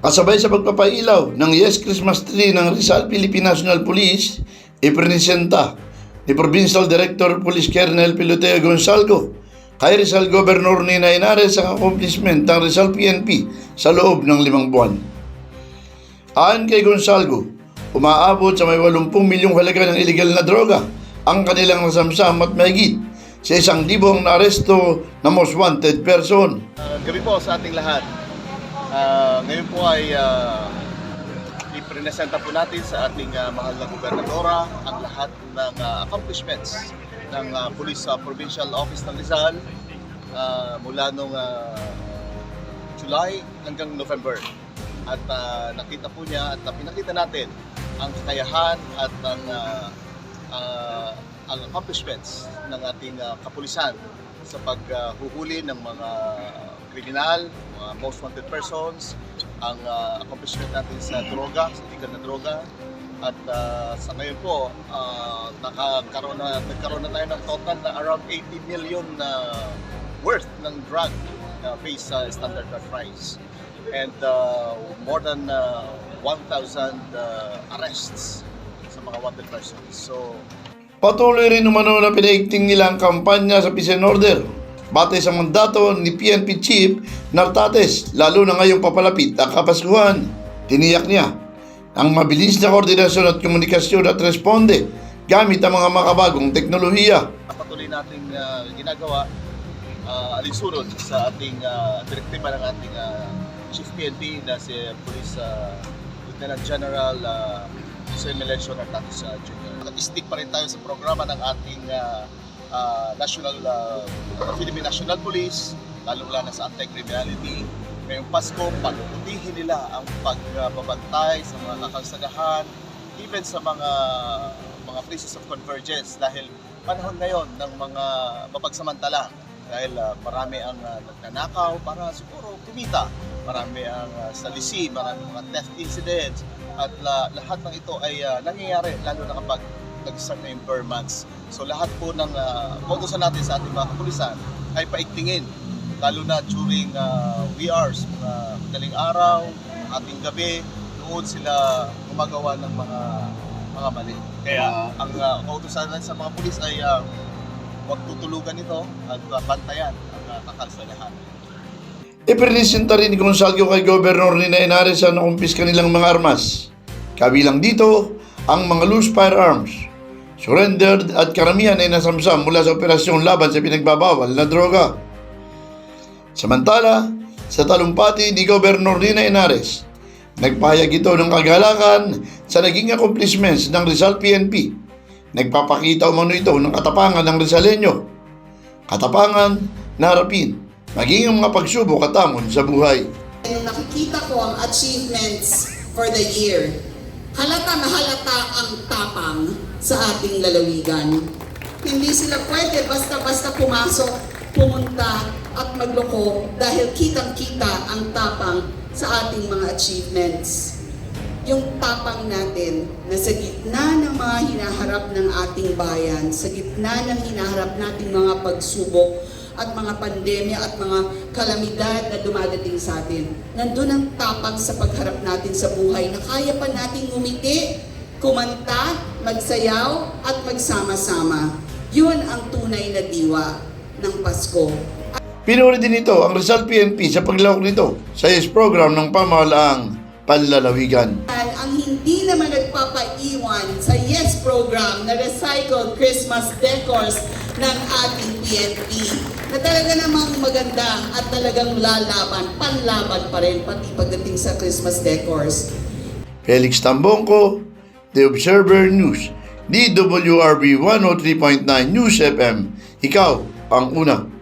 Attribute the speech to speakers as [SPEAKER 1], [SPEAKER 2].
[SPEAKER 1] Kasabay sa pagpapailaw ng Yes Christmas Tree ng Rizal Philippine National Police, ipresenta ni Provincial Director Police Colonel Piloteo Gonzalgo kay Rizal Governor Nina Inares ang accomplishment ng Rizal PNP sa loob ng limang buwan. Ayon kay Gonzalgo, umaabot sa may 80 milyong halaga ng illegal na droga ang kanilang nasamsam at mahigit sa isang libong na aresto na most wanted person.
[SPEAKER 2] Uh, gabi po sa ating lahat. Ah, ngayon po ay uh, ipresenta po natin sa ating ah, mahal na gobernadora ang lahat ng ah, accomplishments ng ah, Police ah, Provincial Office ng Rizal ah, mula nung ah, July hanggang November. At ah, nakita po niya at ah, pinakita natin ang kakayahan at ang ah, ah, ang accomplishments ng ating ah, kapulisan sa paghuhuli ng mga kriminal, mga most wanted persons, ang ah, accomplishment natin sa droga, sa illegal na droga. At ah, sa ngayon po, ah, nakakaroon na, nagkaroon na tayo ng total na around 80 million na worth ng drug na face sa standard drug price. And ah, more than ah, 1,000 ah, arrests sa mga wanted persons. So,
[SPEAKER 1] Patuloy rin umano na pinaigting nila ang kampanya sa peace and order. Batay sa mandato ni PNP Chief Nartates, lalo na ngayong papalapit ang Kapaskuhan. Tiniyak niya ang mabilis na koordinasyon at komunikasyon at responde gamit ang mga makabagong teknolohiya.
[SPEAKER 2] patuloy nating ah, ginagawa uh, alinsunod sa ating uh, direktiba ng ating ah, Chief PNP na si Police ah, Lieutenant General uh, Jose Melencio Nartatis uh, Jr. Nag-stick pa rin tayo sa programa ng ating ah, ah, National ah, Philippine National Police lalong-lalo na sa anti-criminality. Ngayong Pasko, pagputihin nila ang pagbabantay sa mga kakalsadahan, even sa mga mga places of convergence dahil panahon ngayon ng mga mapagsamantala dahil ah, marami ang ah, nagnanakaw para siguro kumita. Marami ang uh, salisi, marami mga theft incidents at la- lahat ng ito ay ah, nangyayari lalo na kapag nag-start na yung months. So lahat po ng uh, focusan natin sa ating mga kapulisan ay paigtingin lalo na during uh, WERs, mga madaling araw, ating gabi, doon sila gumagawa ng mga mga mali. Kaya ang uh, kautusan natin sa mga pulis ay uh, huwag tutulugan ito at uh, bantayan ang uh, kakalsadahan.
[SPEAKER 1] Ipresenta rin ni Gonzalo kay Governor Nina Inares ang nakumpis kanilang mga armas. Kabilang dito ang mga loose firearms, surrendered at karamihan ay nasamsam mula sa operasyon laban sa pinagbabawal na droga. Samantala, sa talumpati ni Governor Nina Inares, nagpahayag ito ng kagalakan sa naging accomplishments ng Rizal PNP. Nagpapakita umano ito ng katapangan ng Rizaleño. Katapangan na harapin, maging ang mga pagsubok at hamon sa buhay.
[SPEAKER 3] Nung nakikita ko ang achievements for the year, halata na halata ang tapang sa ating lalawigan. Hindi sila pwede basta-basta pumasok, pumunta at magloko dahil kitang-kita ang tapang sa ating mga achievements. Yung tapang natin na sa gitna ng mga hinaharap ng ating bayan, sa gitna ng hinaharap nating mga pagsubok, at mga pandemya at mga kalamidad na dumadating sa atin. Nandun ang tapang sa pagharap natin sa buhay na kaya pa nating umiti, kumanta, magsayaw at magsama-sama. Yun ang tunay na diwa ng Pasko.
[SPEAKER 1] Pinuri din ito ang Rizal PNP sa paglawak nito sa YES program ng pamahalaang panlalawigan.
[SPEAKER 3] Ang hindi naman nagpapaiwan sa YES program na recycled Christmas decors ng ating PNP na talaga namang maganda at talagang lalaban, panlaban pa rin pati pagdating sa Christmas decors.
[SPEAKER 1] Felix Tambongko, The Observer News, DWRB 103.9 News FM. Ikaw ang una.